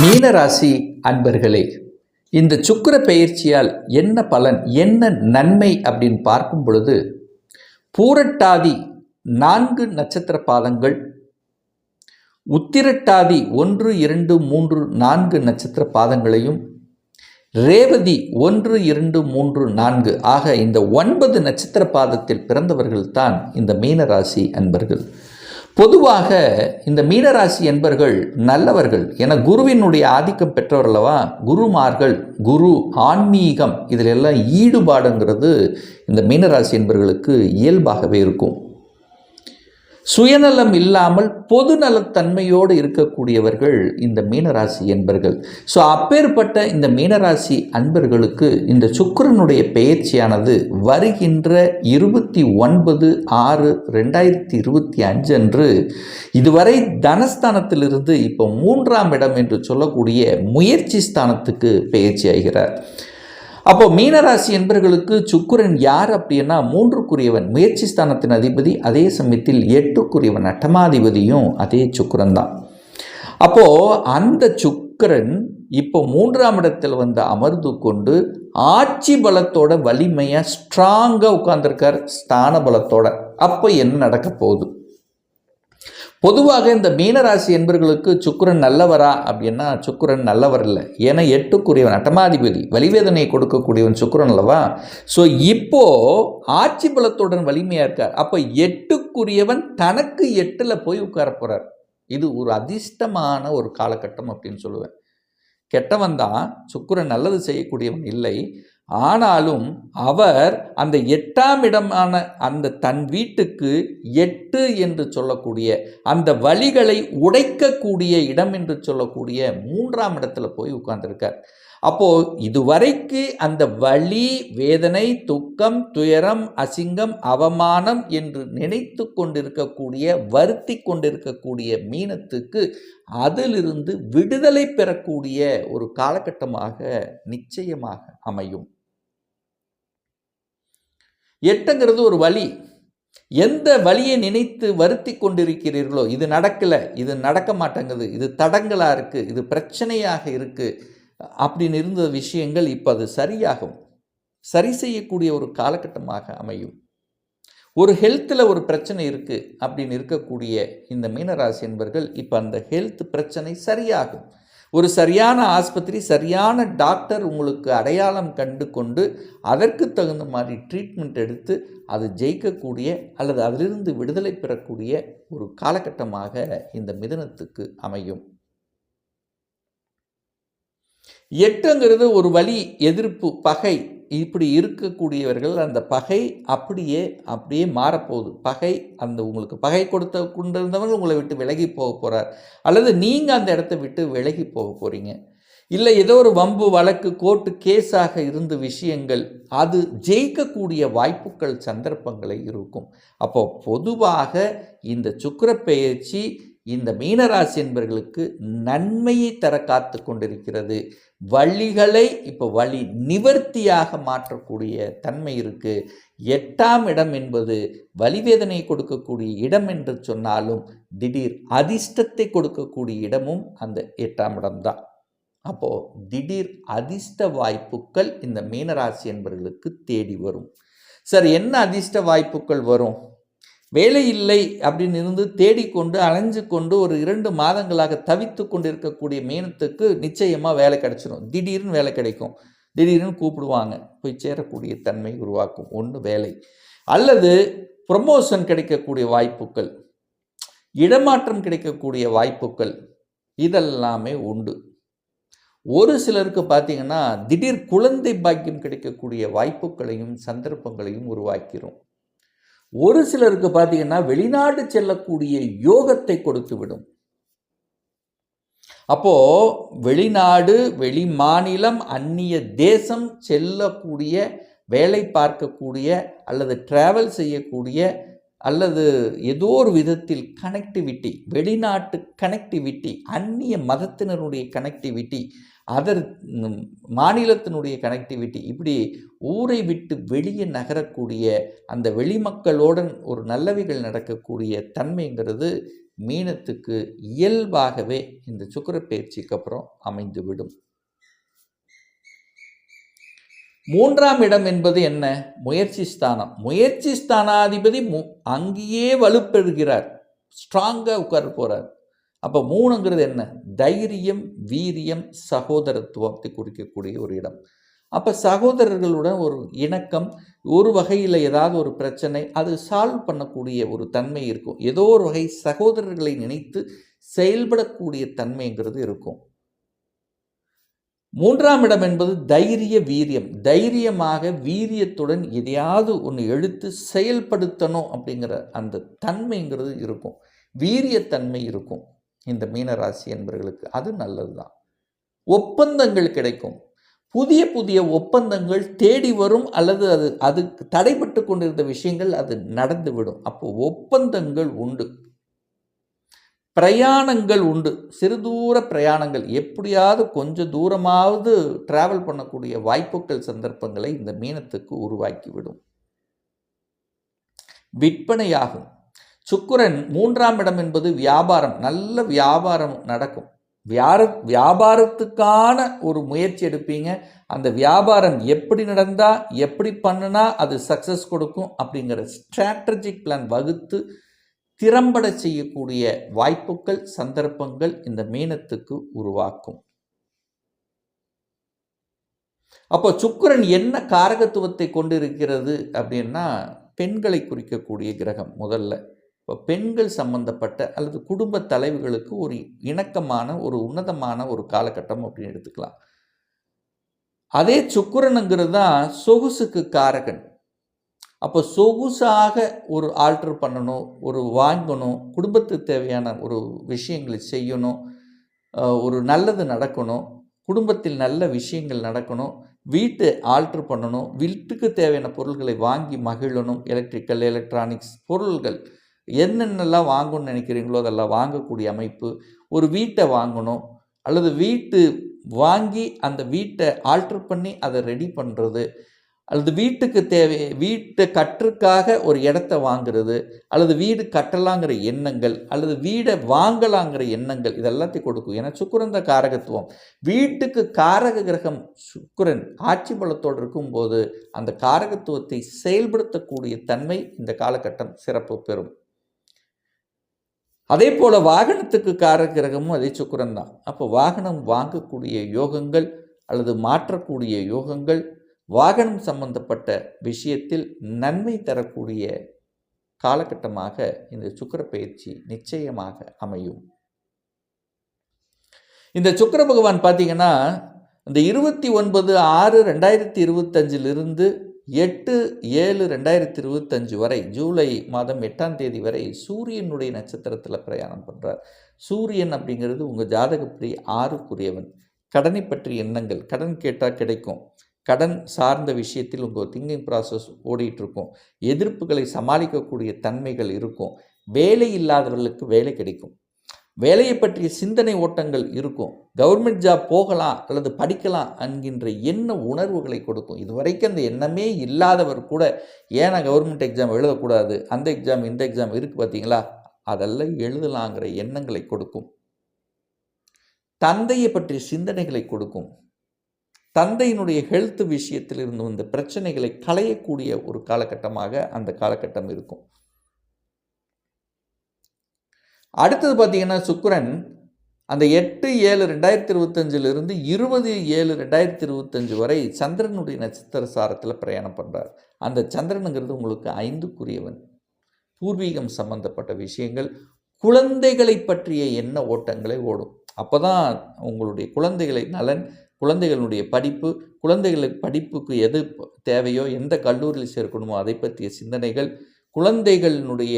மீனராசி அன்பர்களே இந்த சுக்கிர பயிற்சியால் என்ன பலன் என்ன நன்மை அப்படின்னு பார்க்கும் பொழுது பூரட்டாதி நான்கு நட்சத்திர பாதங்கள் உத்திரட்டாதி ஒன்று இரண்டு மூன்று நான்கு நட்சத்திர பாதங்களையும் ரேவதி ஒன்று இரண்டு மூன்று நான்கு ஆக இந்த ஒன்பது நட்சத்திர பாதத்தில் பிறந்தவர்கள்தான் இந்த மீனராசி அன்பர்கள். பொதுவாக இந்த மீனராசி என்பர்கள் நல்லவர்கள். என குருவினுடைய ஆதிக்கம் பெற்றவர்களவா குருமார்கள் குரு ஆன்மீகம் இதில் எல்லாம் ஈடுபாடுங்கிறது இந்த மீனராசி என்பர்களுக்கு இயல்பாகவே இருக்கும். சுயநலம் இல்லாமல் பொதுநலத்தன்மையோடு இருக்கக்கூடியவர்கள் இந்த மீனராசி என்பர்கள். ஸோ அப்பேற்பட்ட இந்த மீனராசி அன்பர்களுக்கு இந்த சுக்கரனுடைய பெயர்ச்சியானது வருகின்ற இருபத்தி ஒன்பது ஆறு ரெண்டாயிரத்தி இருபத்தி அஞ்சு அன்று இதுவரை தனஸ்தானத்திலிருந்து இப்போ மூன்றாம் இடம் என்று சொல்லக்கூடிய முயற்சி ஸ்தானத்துக்கு பெயர்ச்சி ஆகிறார். அப்போ மீனராசி என்பர்களுக்கு சுக்கிரன் யார் அப்படின்னா மூன்றுக்குரியவன். முயற்சி ஸ்தானத்தின் அதிபதி அதே சமயத்தில் எட்டுக்குரியவன். அட்டமாதிபதியும் அதே சுக்குரன் தான். அப்போ அந்த சுக்கிரன் இப்போ மூன்றாம் இடத்தில் வந்து அமர்ந்து கொண்டு ஆட்சி பலத்தோட வலிமையாக ஸ்ட்ராங்காக உட்கார்ந்துருக்கார். ஸ்தான பலத்தோட. அப்போ என்ன நடக்க போகுது? பொதுவாக இந்த மீனராசி என்பவர்களுக்கு சுக்கிரன் நல்லவரா அப்படின்னா சுக்கிரன் நல்லவர் இல்லை. ஏன்னா எட்டுக்குரியவன் அட்டமாதிபதி வலிவேதனை கொடுக்கக்கூடியவன் சுக்கிரன் அல்லவா? ஸோ இப்போது ஆட்சி பலத்துடன் வலிமையாக இருக்கார். அப்போ எட்டுக்குரியவன் தனக்கு எட்டில் போய் உட்கார போகிறார் இது ஒரு அதிர்ஷ்டமான ஒரு காலகட்டம் அப்படின்னு சொல்லுவேன். கெட்டவன் தான் சுக்கிரன் நல்லது செய்யக்கூடியவன் இல்லை. ஆனாலும் அவர் அந்த எட்டாம் இடமான அந்த தன் வீட்டுக்கு எட்டு என்று சொல்லக்கூடிய அந்த வழிகளை உடைக்கக்கூடிய இடம் என்று சொல்லக்கூடிய மூன்றாம் இடத்துல போய் உட்கார்ந்துருக்கார். அப்போது இதுவரைக்கு அந்த வலி வேதனை துக்கம் துயரம் அசிங்கம் அவமானம் என்று நினைத்து கொண்டிருக்கக்கூடிய வருத்தி கொண்டிருக்கக்கூடிய மீனத்துக்கு அதிலிருந்து விடுதலை பெறக்கூடிய ஒரு காலகட்டமாக நிச்சயமாக அமையும். எட்டுங்கிறது ஒரு வழி. எந்த வழியை நினைத்து வருத்தி கொண்டிருக்கிறீர்களோ இது நடக்கலை இது நடக்க மாட்டேங்குது இது தடங்களாக இருக்குது இது பிரச்சனையாக இருக்குது அப்படின்னு இருந்த விஷயங்கள் இப்போ அது சரியாகும். சரி செய்யக்கூடிய ஒரு காலகட்டமாக அமையும். ஒரு ஹெல்த்தில் ஒரு பிரச்சனை இருக்குது அப்படின்னு இருக்கக்கூடிய இந்த மீனராசி என்பர்கள் இப்போ அந்த ஹெல்த் பிரச்சனை சரியாகும். ஒரு சரியான ஆஸ்பத்திரி சரியான டாக்டர் உங்களுக்கு அடையாளம் கண்டு கொண்டு அதற்கு தகுந்த மாதிரி ட்ரீட்மெண்ட் எடுத்து அது ஜெயிக்கக்கூடிய அல்லது அதிலிருந்து விடுதலை பெறக்கூடிய ஒரு காலகட்டமாக இந்த மிதனத்துக்கு அமையும். எட்டுங்கிறது ஒரு வழி எதிர்ப்பு பகை. இப்படி இருக்கக்கூடியவர்கள் அந்த பகை அப்படியே அப்படியே மாறப்போகுது. பகை அந்த உங்களுக்கு பகை கொடுத்த கொண்டிருந்தவங்க உங்களை விட்டு விலகி போக போகிறார் அல்லது நீங்கள் அந்த இடத்த விட்டு விலகி போக போகிறீங்க இல்லை ஏதோ ஒரு வம்பு வழக்கு கோர்ட்டு கேஸாக இருந்த விஷயங்கள் அது ஜெயிக்கக்கூடிய வாய்ப்புகள் சந்தர்ப்பங்களை இருக்கும். அப்போ பொதுவாக இந்த சுக்கர பெயர்ச்சி இந்த மீனராசி என்பவர்களுக்கு நன்மையை தர காத்து கொண்டிருக்கிறது. வழிகளை இப்போ வழி நிவர்த்தியாக மாற்றக்கூடிய தன்மை இருக்குது எட்டாம் இடம் என்பது வலிவேதனை கொடுக்கக்கூடிய இடம் என்று சொன்னாலும் திடீர் அதிர்ஷ்டத்தை கொடுக்கக்கூடிய இடமும் அந்த எட்டாம் இடம்தான். அப்போது திடீர் அதிர்ஷ்ட வாய்ப்புகள் இந்த மீனராசி என்பவர்களுக்கு தேடி வரும். சார் என்ன அதிர்ஷ்ட வாய்ப்புகள் வரும்? வேலை இல்லை அப்படின்னு இருந்து தேடிக்கொண்டு அலைஞ்சு கொண்டு ஒரு இரண்டு மாதங்களாக தவித்து கொண்டு இருக்கக்கூடிய மீனத்துக்கு நிச்சயமாக வேலை கிடைச்சிடும் திடீர்னு வேலை கிடைக்கும். திடீர்னு கூப்பிடுவாங்க. போய் சேரக்கூடிய தன்மை உருவாக்கும். ஒன்று வேலை. அல்லது ப்ரொமோஷன் கிடைக்கக்கூடிய வாய்ப்புகள். இடமாற்றம் கிடைக்கக்கூடிய வாய்ப்புகள். இதெல்லாமே உண்டு. ஒரு சிலருக்கு பார்த்தீங்கன்னா திடீர் குழந்தை பாக்கியம் கிடைக்கக்கூடிய வாய்ப்புகளையும் சந்தர்ப்பங்களையும் உருவாக்கிறோம் ஒரு சிலருக்கு பார்த்தீங்கன்னா வெளிநாடு செல்லக்கூடிய யோகத்தை கொடுத்து விடும். அப்போ வெளிநாடு வெளி மாநிலம் அந்நிய தேசம் செல்லக்கூடிய வேலை பார்க்கக்கூடிய அல்லது டிராவல் செய்யக்கூடிய அல்லது ஏதோ ஒரு விதத்தில் கனெக்டிவிட்டி வெளிநாட்டு கனெக்டிவிட்டி அந்நிய மதத்தினருடைய கனெக்டிவிட்டி அதர் மாநிலத்தினுடைய கனெக்டிவிட்டி இப்படி ஊரை விட்டு வெளியே நகரக்கூடிய அந்த வெளிமக்களுடன் ஒரு நல்லவைகள் நடக்கக்கூடிய தன்மைங்கிறது மீனத்துக்கு இயல்பாகவே இந்த சுக்கர பயிற்சிக்கு அப்புறம் அமைந்துவிடும். மூன்றாம் இடம் என்பது என்ன? முயற்சி ஸ்தானம். முயற்சி ஸ்தானாதிபதி மு அங்கேயே வலுப்பெறுகிறார். ஸ்ட்ராங்காக உட்கார போகிறார் அப்போ மூணுங்கிறது என்ன? தைரியம் வீரியம் சகோதரத்துவத்தை குறிக்கக்கூடிய ஒரு இடம். அப்போ சகோதரர்களுடன் ஒரு இணக்கம் ஒரு வகையில் ஏதாவது ஒரு பிரச்சனை அது சால்வ் பண்ணக்கூடிய ஒரு தன்மை இருக்கும். ஏதோ ஒரு வகை சகோதரர்களை நினைத்து செயல்படக்கூடிய தன்மைங்கிறது இருக்கும். மூன்றாம் இடம் என்பது தைரிய வீரியம். தைரியமாக வீரியத்துடன் எதையாவது ஒன்று எழுத்து செயல்படுத்தணும் அப்படிங்கிற அந்த தன்மைங்கிறது இருக்கும். வீரியத்தன்மை இருக்கும். இந்த மீனராசி என்பவர்களுக்கு அது நல்லது தான் ஒப்பந்தங்கள் கிடைக்கும். புதிய புதிய ஒப்பந்தங்கள் தேடி வரும் அல்லது அது அதுக்கு தடைபட்டு கொண்டிருந்த விஷயங்கள் அது நடந்துவிடும். அப்போ ஒப்பந்தங்கள் உண்டு. பிரயாணங்கள் உண்டு. சிறு தூர பிரயாணங்கள். எப்படியாவது கொஞ்சம் தூரமாவது டிராவல் பண்ணக்கூடிய வாய்ப்புகள் சந்தர்ப்பங்களை இந்த மீனத்துக்கு உருவாக்கிவிடும். விற்பனையாகும். சுக்கரன் மூன்றாம் இடம் என்பது வியாபாரம். நல்ல வியாபாரம் நடக்கும். வியார வியாபாரத்துக்கான ஒரு முயற்சி எடுப்பீங்க. அந்த வியாபாரம் எப்படி நடந்தால் எப்படி பண்ணுனா அது சக்ஸஸ் கொடுக்கும் அப்படிங்கிற ஸ்ட்ராட்டஜிக் பிளான் வகுத்து திறம்பட செய்யக்கூடிய வாய்ப்புகள் சந்தர்ப்பங்கள் இந்த மீனத்துக்கு உருவாக்கும். அப்போ சுக்கரன் என்ன காரகத்துவத்தை கொண்டிருக்கிறது அப்படின்னா பெண்களை குறிக்கக்கூடிய கிரகம் முதல்ல. இப்போ பெண்கள் சம்பந்தப்பட்ட அல்லது குடும்ப தலைவுகளுக்கு ஒரு இணக்கமான ஒரு உன்னதமான ஒரு காலகட்டம் அப்படின்னு எடுத்துக்கலாம். அதே சுக்கிரனுங்கிறது தான் சொகுசுக்கு காரகன். அப்போ சொகுசாக ஒரு ஆல்ட்ரு பண்ணணும் ஒரு வாங்கணும் குடும்பத்துக்கு தேவையான ஒரு விஷயங்களை செய்யணும் ஒரு நல்லது நடக்கணும் குடும்பத்தில் நல்ல விஷயங்கள் நடக்கணும் வீட்டு ஆல்ட்ரு பண்ணணும் வீட்டுக்கு தேவையான பொருள்களை வாங்கி மகிழணும் எலக்ட்ரிக்கல் எலக்ட்ரானிக்ஸ் பொருள்கள். என்னென்னலாம் வாங்கணும்னு நினைக்கிறீங்களோ அதெல்லாம் வாங்கக்கூடிய அமைப்பு. ஒரு வீட்டை வாங்கணும் அல்லது வீட்டு வாங்கி அந்த வீட்டை ஆல்ட்ரு பண்ணி அதை ரெடி பண்ணுறது அல்லது வீட்டுக்கு தேவை வீட்டை கற்றுக்காக ஒரு இடத்த வாங்குறது அல்லது வீடு கட்டலாங்கிற எண்ணங்கள் அல்லது வீடை வாங்கலாங்கிற எண்ணங்கள் இதெல்லாத்தையும் கொடுக்கும். ஏன்னா சுக்கிரந்த காரகத்துவம். வீட்டுக்கு காரக கிரகம் சுக்கிரன் ஆட்சி பலத்தோடு இருக்கும்போது அந்த காரகத்துவத்தை செயல்படுத்தக்கூடிய தன்மை இந்த காலகட்டம் சிறப்பு பெறும். அதே போல் வாகனத்துக்கு காரகிரகமும் அதே சுக்கரன் தான். அப்போ வாகனம் வாங்கக்கூடிய யோகங்கள் அல்லது மாற்றக்கூடிய யோகங்கள் வாகனம் சம்பந்தப்பட்ட விஷயத்தில் நன்மை தரக்கூடிய காலகட்டமாக இந்த சுக்கிர பயிற்சி நிச்சயமாக அமையும். இந்த சுக்கிர பகவான் பார்த்தீங்கன்னா இந்த இருபத்தி ஒன்பது ஆறு ரெண்டாயிரத்தி இருபத்தஞ்சிலிருந்து எட்டு ஏழு ரெண்டாயிரத்தி இருபத்தஞ்சு வரை ஜூலை மாதம் எட்டாம் தேதி வரை சூரியனுடைய நட்சத்திரத்தில் பிரயாணம் பண்ணுறார் சூரியன் அப்படிங்கிறது உங்கள் ஜாதகப்படி ஆறுக்குரியவன். கடனை பற்றி எண்ணங்கள் கடன் கேட்டால் கிடைக்கும். கடன் சார்ந்த விஷயத்தில் உங்கள் திங்கிங் ப்ராசஸ் ஓடிட்டுருக்கும். எதிர்ப்புகளை சமாளிக்கக்கூடிய தன்மைகள் இருக்கும். வேலை இல்லாதவர்களுக்கு வேலை கிடைக்கும். வேலையை பற்றிய சிந்தனை ஓட்டங்கள் இருக்கும். கவர்மெண்ட் ஜாப் போகலாம் அல்லது படிக்கலாம் என்கின்ற எண்ண உணர்வுகளை கொடுக்கும். இது வரைக்கும் அந்த எண்ணமே இல்லாதவர் கூட ஏன்னா கவர்மெண்ட் எக்ஸாம் எழுதக்கூடாது? அந்த எக்ஸாம் இந்த எக்ஸாம் இருக்குது பார்த்தீங்களா? அதெல்லாம் எழுதலாங்கிற எண்ணங்களை கொடுக்கும். தந்தையை பற்றிய சிந்தனைகளை கொடுக்கும். தந்தையினுடைய ஹெல்த் விஷயத்தில் இருந்து வந்த பிரச்சனைகளை களையக்கூடிய ஒரு காலகட்டமாக அந்த காலகட்டம் இருக்கும். அடுத்தது பார்த்தீங்கன்னா சுக்கரன் அந்த எட்டு ஏழு ரெண்டாயிரத்தி இருபத்தஞ்சிலிருந்து இருபது ஏழு ரெண்டாயிரத்தி இருபத்தஞ்சு வரை சந்திரனுடைய நட்சத்திர சாரத்தில் பிரயாணம் பண்ணுறார் அந்த சந்திரனுங்கிறது உங்களுக்கு ஐந்துக்குரியவன். பூர்வீகம் சம்பந்தப்பட்ட விஷயங்கள் குழந்தைகளை பற்றிய எண்ண ஓட்டங்களை ஓடும். அப்போ தான் உங்களுடைய குழந்தைகளை நலன் குழந்தைகளுடைய படிப்பு குழந்தைகளுக்கு படிப்புக்கு எது தேவையோ எந்த கல்லூரியில் சேர்க்கணுமோ அதை பற்றிய சிந்தனைகள் குழந்தைகளினுடைய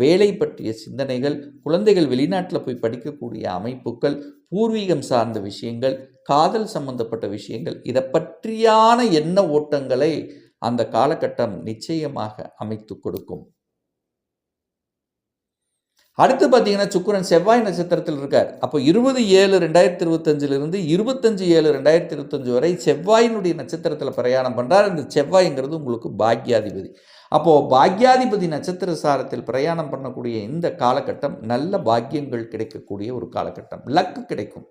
வேலை பற்றிய சிந்தனைகள் குழந்தைகள் வெளிநாட்டில் போய் படிக்கக்கூடிய அமைப்புகள் பூர்வீகம் சார்ந்த விஷயங்கள் காதல் சம்பந்தப்பட்ட விஷயங்கள் இதை பற்றியான எண்ண ஓட்டங்களை அந்த காலகட்டம் நிச்சயமாக அமைத்து கொடுக்கும். அடுத்து பார்த்தீங்கன்னா சுக்கரன் செவ்வாய் நட்சத்திரத்தில் இருக்கார். அப்போ இருபது ஏழு ரெண்டாயிரத்தி இருபத்தஞ்சிலிருந்து இருபத்தஞ்சு ஏழு ரெண்டாயிரத்தி இருபத்தஞ்சு வரை செவ்வாயினுடைய நட்சத்திரத்தில் பிரயாணம் பண்ணுறார் இந்த செவ்வாய்ங்கிறது உங்களுக்கு பாக்யாதிபதி அப்போது பாக்யாதிபதி நட்சத்திர சாரத்தில் பிரயாணம் பண்ணக்கூடிய இந்த காலகட்டம் நல்ல பாக்கியங்கள் கிடைக்கக்கூடிய ஒரு காலகட்டம். லக்கு கிடைக்கும்.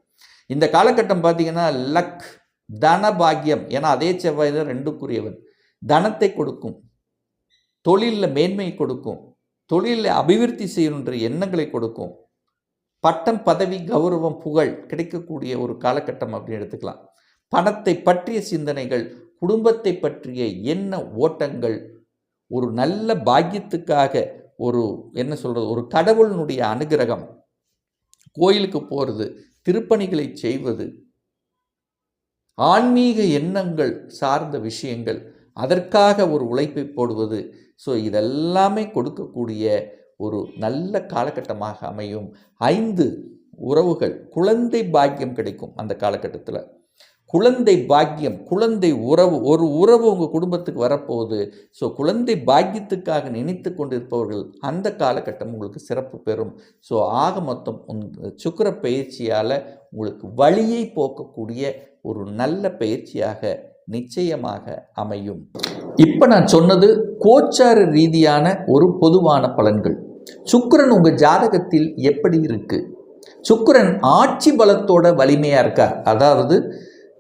இந்த காலகட்டம் பார்த்தீங்கன்னா லக் தன பாக்கியம் ஏன்னா அதே செவ்வாய் தான் ரெண்டுக்குரியவன். தனத்தை கொடுக்கும். தொழிலில் மேன்மையை கொடுக்கும். தொழிலில் அபிவிருத்தி செய்யணுன்ற எண்ணங்களை கொடுக்கும். பட்டம் பதவி கௌரவம் புகழ் கிடைக்கக்கூடிய ஒரு காலகட்டம் அப்படின்னு எடுத்துக்கலாம். பணத்தை பற்றிய சிந்தனைகள் குடும்பத்தை பற்றிய எண்ண ஓட்டங்கள் ஒரு நல்ல பாக்கியத்துக்காக ஒரு என்ன சொல்கிறது ஒரு கடவுளினுடைய அனுகிரகம். கோயிலுக்கு போகிறது திருப்பணிகளை செய்வது ஆன்மீக எண்ணங்கள் சார்ந்த விஷயங்கள் அதற்காக ஒரு உழைப்பை போடுவது. ஸோ இதெல்லாமே கொடுக்கக்கூடிய ஒரு நல்ல காலகட்டமாக அமையும். ஐந்து உறவுகள் குழந்தை பாக்கியம் கிடைக்கும் அந்த காலகட்டத்தில். குழந்தை பாக்கியம் குழந்தை உறவு ஒரு உறவு உங்கள் குடும்பத்துக்கு வரப்போகுது. ஸோ குழந்தை பாக்கியத்துக்காக நினைத்து கொண்டிருப்பவர்கள் அந்த காலகட்டம் உங்களுக்கு சிறப்பு பெறும். ஸோ ஆக மொத்தம் சுக்கர பயிற்சியால் உங்களுக்கு வழியை போக்கக்கூடிய ஒரு நல்ல பயிற்சியாக நிச்சயமாக அமையும். இப்போ நான் சொன்னது கோச்சார ரீதியான ஒரு பொதுவான பலன்கள். சுக்கிரன் உங்கள் ஜாதகத்தில் எப்படி இருக்குது சுக்கிரன் ஆட்சி பலத்தோட வலிமையாக இருக்கா? அதாவது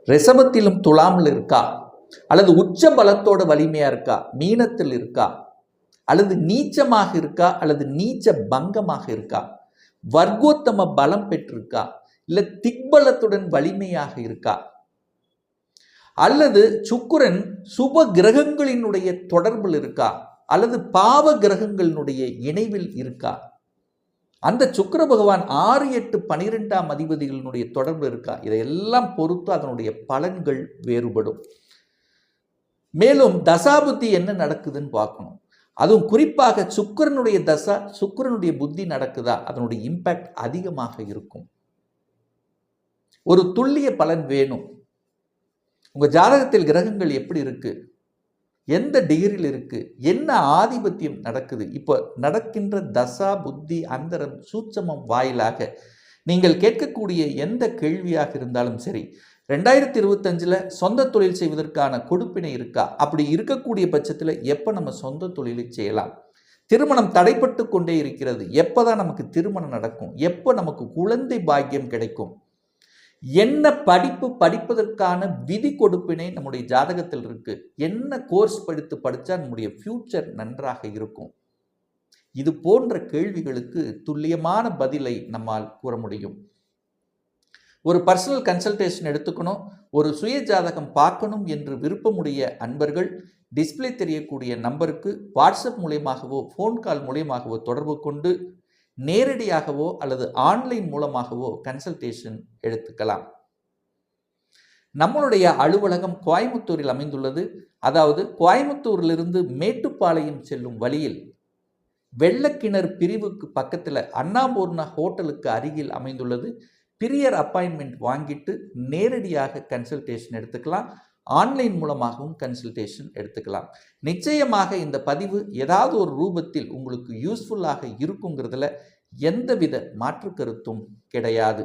ரிஷபத்திலும் துலாமில் இருக்கா? அல்லது உச்ச பலத்தோட வலிமையாக இருக்கா? மீனத்தில் இருக்கா? அல்லது நீச்சமாக இருக்கா? அல்லது நீச்ச பங்கமாக இருக்கா? வர்க்கோத்தம பலம் பெற்றிருக்கா? இல்லை திக்பலத்துடன் வலிமையாக இருக்கா? அல்லது சுக்குரன் சுப கிரகங்களினுடைய தொடர்பில் இருக்கா? அல்லது பாவ கிரகங்களினுடைய இணைவில் இருக்கா? அந்த சுக்கர பகவான் ஆறு எட்டு பனிரெண்டாம் அதிபதிகளினுடைய தொடர்பு இருக்கா? இதையெல்லாம் பொறுத்து அதனுடைய பலன்கள் வேறுபடும். மேலும் தசாபுத்தி என்ன நடக்குதுன்னு பார்க்கணும். அதுவும் குறிப்பாக சுக்கிரனுடைய தசா சுக்கிரனுடைய புத்தி நடக்குதா? அதனுடைய இம்பேக்ட் அதிகமாக இருக்கும். ஒரு துல்லிய பலன் வேணும். உங்கள் ஜாதகத்தில் கிரகங்கள் எப்படி இருக்குது எந்த டிகிரியில் இருக்குது என்ன ஆதிபத்தியம் நடக்குது? இப்போ நடக்கின்ற தசா புத்தி அந்தரம் சூட்சமம் வாயிலாக நீங்கள் கேட்கக்கூடிய எந்த கேள்வியாக இருந்தாலும் சரி ரெண்டாயிரத்தி இருபத்தஞ்சில் சொந்த தொழில் செய்வதற்கான கொடுப்பினை இருக்கா? அப்படி இருக்கக்கூடிய பட்சத்தில் எப்போ நம்ம சொந்த தொழிலை செய்யலாம்? திருமணம் தடைப்பட்டு கொண்டே இருக்கிறது. எப்போ தான் நமக்கு திருமணம் நடக்கும்? எப்போ நமக்கு குழந்தை பாக்கியம் கிடைக்கும்? என்ன படிப்பு படிப்பதற்கான விதி கொடுப்பினை நம்முடைய ஜாதகத்தில் இருக்கு. என்ன கோர்ஸ் படித்து படித்தா நம்முடைய ஃப்யூச்சர் நன்றாக இருக்கும்? இது போன்ற கேள்விகளுக்கு துல்லியமான பதிலை நம்மால் கூற முடியும். ஒரு பர்சனல் கன்சல்டேஷன் எடுத்துக்கணும். ஒரு சுய ஜாதகம் பார்க்கணும் என்று விருப்பமுடைய அன்பர்கள் டிஸ்ப்ளே தெரியக்கூடிய நம்பருக்கு வாட்ஸ்அப் மூலியமாகவோ ஃபோன் கால் மூலியமாகவோ தொடர்பு கொண்டு நேரடியாகவோ அல்லது ஆன்லைன் மூலமாகவோ கன்சல்டேஷன் எடுத்துக்கலாம். நம்மளுடைய அலுவலகம் கோயமுத்தூரில் அமைந்துள்ளது. அதாவது கோயமுத்தூரிலிருந்து மேட்டுப்பாளையம் செல்லும் வழியில் வெள்ளக்கிணறு பிரிவுக்கு பக்கத்தில் அண்ணாபூர்ணா ஹோட்டலுக்கு அருகில் அமைந்துள்ளது. பிரியர் அப்பாயின்மெண்ட் வாங்கிட்டு நேரடியாக கன்சல்டேஷன் எடுத்துக்கலாம். ஆன்லைன் மூலமாகவும் கன்சல்டேஷன் எடுத்துக்கலாம். நிச்சயமாக இந்த பதிவு ஏதாவது ஒரு ரூபத்தில் உங்களுக்கு யூஸ்ஃபுல்லாக இருக்குங்கிறதுல எந்தவித மாற்று கருத்தும் கிடையாது.